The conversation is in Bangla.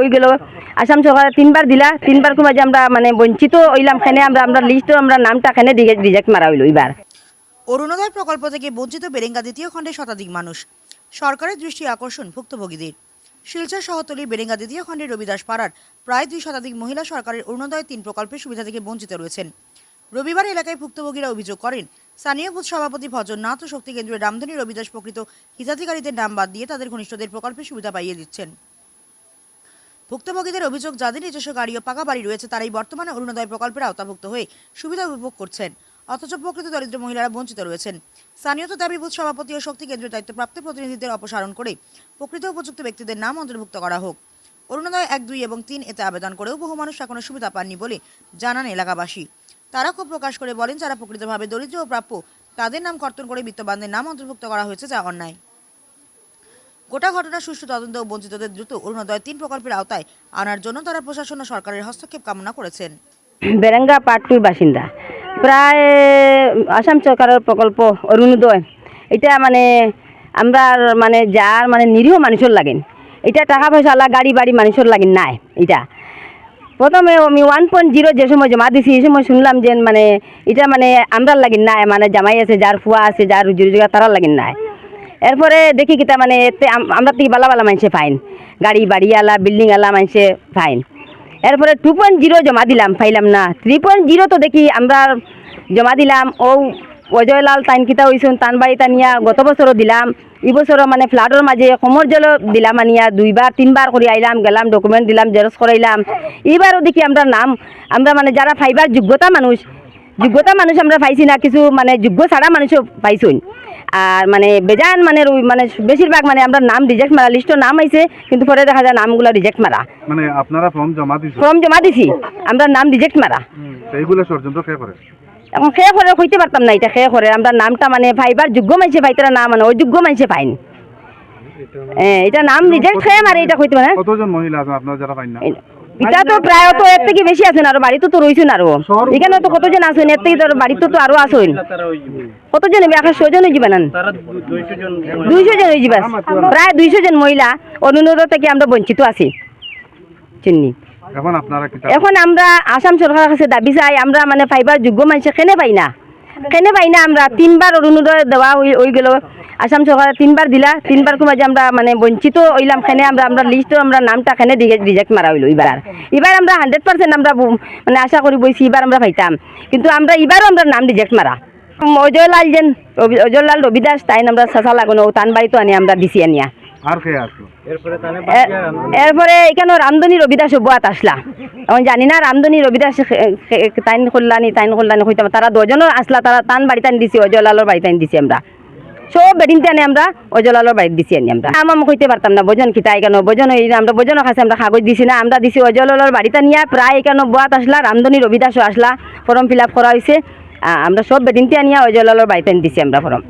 ওইগুলো আসাম সরকার তিনবার দিলা, তিনবার যে আমরা মানে বঞ্চিত হইলাম খানে, আমরা আমরা লিস্টও আমরা নামটা খানে রিজেক্ট মারা হইল এবার অরুণোদয় প্রকল্প থেকে বঞ্চিত বেরেঙ্গা দ্বিতীয় খণ্ডে শতাধিক মানুষ। সরকারের দৃষ্টি আকর্ষণ ভুক্তভোগীদের। শিলচর শহরতলির বেরেঙ্গা দ্বিতীয় খণ্ডে রবিদাস পাড়ার প্রায় দুই শতাধিক মহিলা সরকারের অরুণোদয় তিন প্রকল্পের সুবিধা থেকে বঞ্চিত রয়েছেন। রবিবার এলাকায় ভুক্তভোগীরা অভিযোগ করেন, স্থানীয় বুথ সভাপতি ভজননাথ ও শক্তি কেন্দ্রের রামধনী রবিদাস প্রকৃত হিতাধিকারীদের নাম বাদ দিয়ে তাদের ঘনিষ্ঠদের প্রকল্পের সুবিধা পাইয়ে দিচ্ছেন। ভুক্তভোগীদের অভিযোগ, যাদের নিজস্ব গাড়ি ও পাকা বাড়ি রয়েছে, তারাই বর্তমানে অরুণোদয় প্রকল্পের আওতাভুক্ত হয়ে সুবিধা উপভোগ করছেন। অথচ প্রকৃত দরিদ্র মহিলারা বঞ্চিত রয়েছেন। স্থানীয় দাবি, বুথ সভাপতি ও শক্তি কেন্দ্রের দায়িত্বপ্রাপ্ত প্রতিনিধিদের অপসারণ করে প্রকৃত উপযুক্ত ব্যক্তিদের নাম অন্তর্ভুক্ত করা হোক। অরুণোদয় এক, দুই এবং তিন এতে আবেদন করেও বহু মানুষ এখনও সুবিধা পাননি বলে জানান এলাকাবাসী। তারা ক্ষোভ প্রকাশ করে বলেন, যারা প্রকৃতভাবে দরিদ্র ও প্রাপ্য, তাদের নাম কর্তন করে বিত্তবানদের নাম অন্তর্ভুক্ত করা হয়েছে যা অন্যায়। গোটা ঘটনা সুষ্ঠু তদন্ত ও বঞ্চিতদের দ্রুত অরুণোদয় তিন প্রকল্পের আওতায় আনার জন্য তারা প্রশাসন ও সরকারের হস্তক্ষেপ কামনা করেছেন। বেরেঙ্গা পাটপুর বাসিন্দা। প্রায় আসাম সরকারের প্রকল্প অরুণোদয়। এটা মানে আমরা মানে যার মানে নিরীহ মানুষের লাগেন। এটা টাকা পয়সা আলা গাড়ি বাড়ি মানুষের লাগেন নাই এটা। প্রথমে আমি ওয়ান পয়েন্ট জিরো যে সময় জমা দিছি, এই সময় শুনলাম যে মানে এটা মানে আমরা লাগিন নাই মানে জামাই আছে, যার ফুয়া আছে, যার রুজি রোজগার তারা লাগিন নাই। এরপরে দেখি কিতা মানে এতে আমরা থেকে বালা বালা মানুষে ফাইন গাড়ি বাড়ি আলা বিল্ডিং আলা মানুষে ফাইন এরপরে টু পয়েন্ট জিরো জমা দিলাম, পাইলাম না। থ্রি পয়েন্ট জিরো তো দেখি আমরা জমা দিলাম, ও অজয়লাল তাইন কিতা হইছুন তান বাড়ি তানিয়া গত বছরও দিলাম। এই বছরও মানে ফ্লাডের মাঝে সমর জল দিলাম আনিয়া, দুইবার, তিনবার করে আইলাম, গেলাম ডকুমেন্ট দিলাম জেরক্স করাইলাম। এইবারও দেখি আমরা নাম, আমরা মানে যারা ফাইবার যোগ্যতা মানুষ যোগ্যতা মানুষ আমরা পাইছি না কিছু মানে যোগ্য ছাড়া মানুষও পাইছুন আর মানে বেজান মানে মানে বেশিরভাগ মানে আমরা নাম রিজেক্ট মারা লিস্টও নাম আইছে কিন্তু পরে দেখা যায় নামগুলো রিজেক্ট মারা মানে আপনারা ফর্ম জমা দিছেন ফর্ম জমা দিছি আমরা নাম রিজেক্ট মারা এইগুলো ষড়যন্ত্র কে করে এখন খেয়ে করে কইতে পারতাম না এটা খেয়ে করে আমরা নামটা মানে ভাইবার যোগ্য মানুষে পাইতারা না মানে অযোগ্য মানুষে পাইন এটা নাম রিজেক্ট খেয়ে মারে এটা হইতে পারে কতজন মহিলা আছেন আপনারা যারা পাইন না এটা তো প্রায় তো এর থেকে বেশি আছেন আর বাড়িতে তো রয়েছেন আরও এখানে তো কতজন আছেন এর থেকে তো বাড়িতে তো আরও আছেন। কতজন আকাশ ছজন হয়ে যাবেন দুইশো জন হয়ে যাবে। প্রায় দুইশো জন মহিলা অনুরোধ থেকে আমরা বঞ্চিত আছি। চিন্নি। এখন এখন আমরা আসাম সরকারের কাছে দাবি চাই আমরা মানে পাইবার যোগ্য মানুষ কেনে পাই না? কেনে পাই না, আমরা তিনবার অরুণোদয় দেওয়া হই গেল। আসাম সরকার তিনবার দিলা তিনবার কুমা আমরা মানে বঞ্চিত হইলাম খানে আমরা আমরা লিস্টও আমরা নামটা খানে রিজেক্ট মারা হইল এবার এবার আমরা হান্ড্রেড পার্সেন্ট আমরা মানে আশা করি বইছি এবার আমরা পাইতাম। কিন্তু আমরা এবারও আমরা নাম রিজেক্ট মারা অজয়লাল যেন রবি- অজয়লাল রবিদাস তাই আমরা চাচা লাগানো তান বাড়িতে আনি আমরা দিছি আনিয়া। আর কে আসলো এরপরে এখানে রামধনী রবিদাস বুয়াত আসলা। এখন জানি না রামধনী রবিদাস তাইন করলানি তাইন করলানি হইতাম তারা দুজনও আসলা তারা তান বাড়িতে আনি দিছি অজয়লালের বাড়িতে আনি দিছি আমরা। সব বেডিনতে আনি আমরা অজয়লালের বাড়িতে দিছি আনি আমরা। আমার কইতে পারতাম না বোজন খিতাই কেন বোজন হই আমরা বোজনের কাছে আমরা কাগজ দিছি না আমরা দিছি অজয়লালের বাড়িতে নিয়ে প্রায় এখানে বুয়াত আসলা রামধনী রবিদাসও আসলা ফর্ম ফিল আপ করা হয়েছে আমরা সব বেডিনতে আনিয়া অজয়লালের বাড়িতে আনি দিছি আমরা ফর্ম।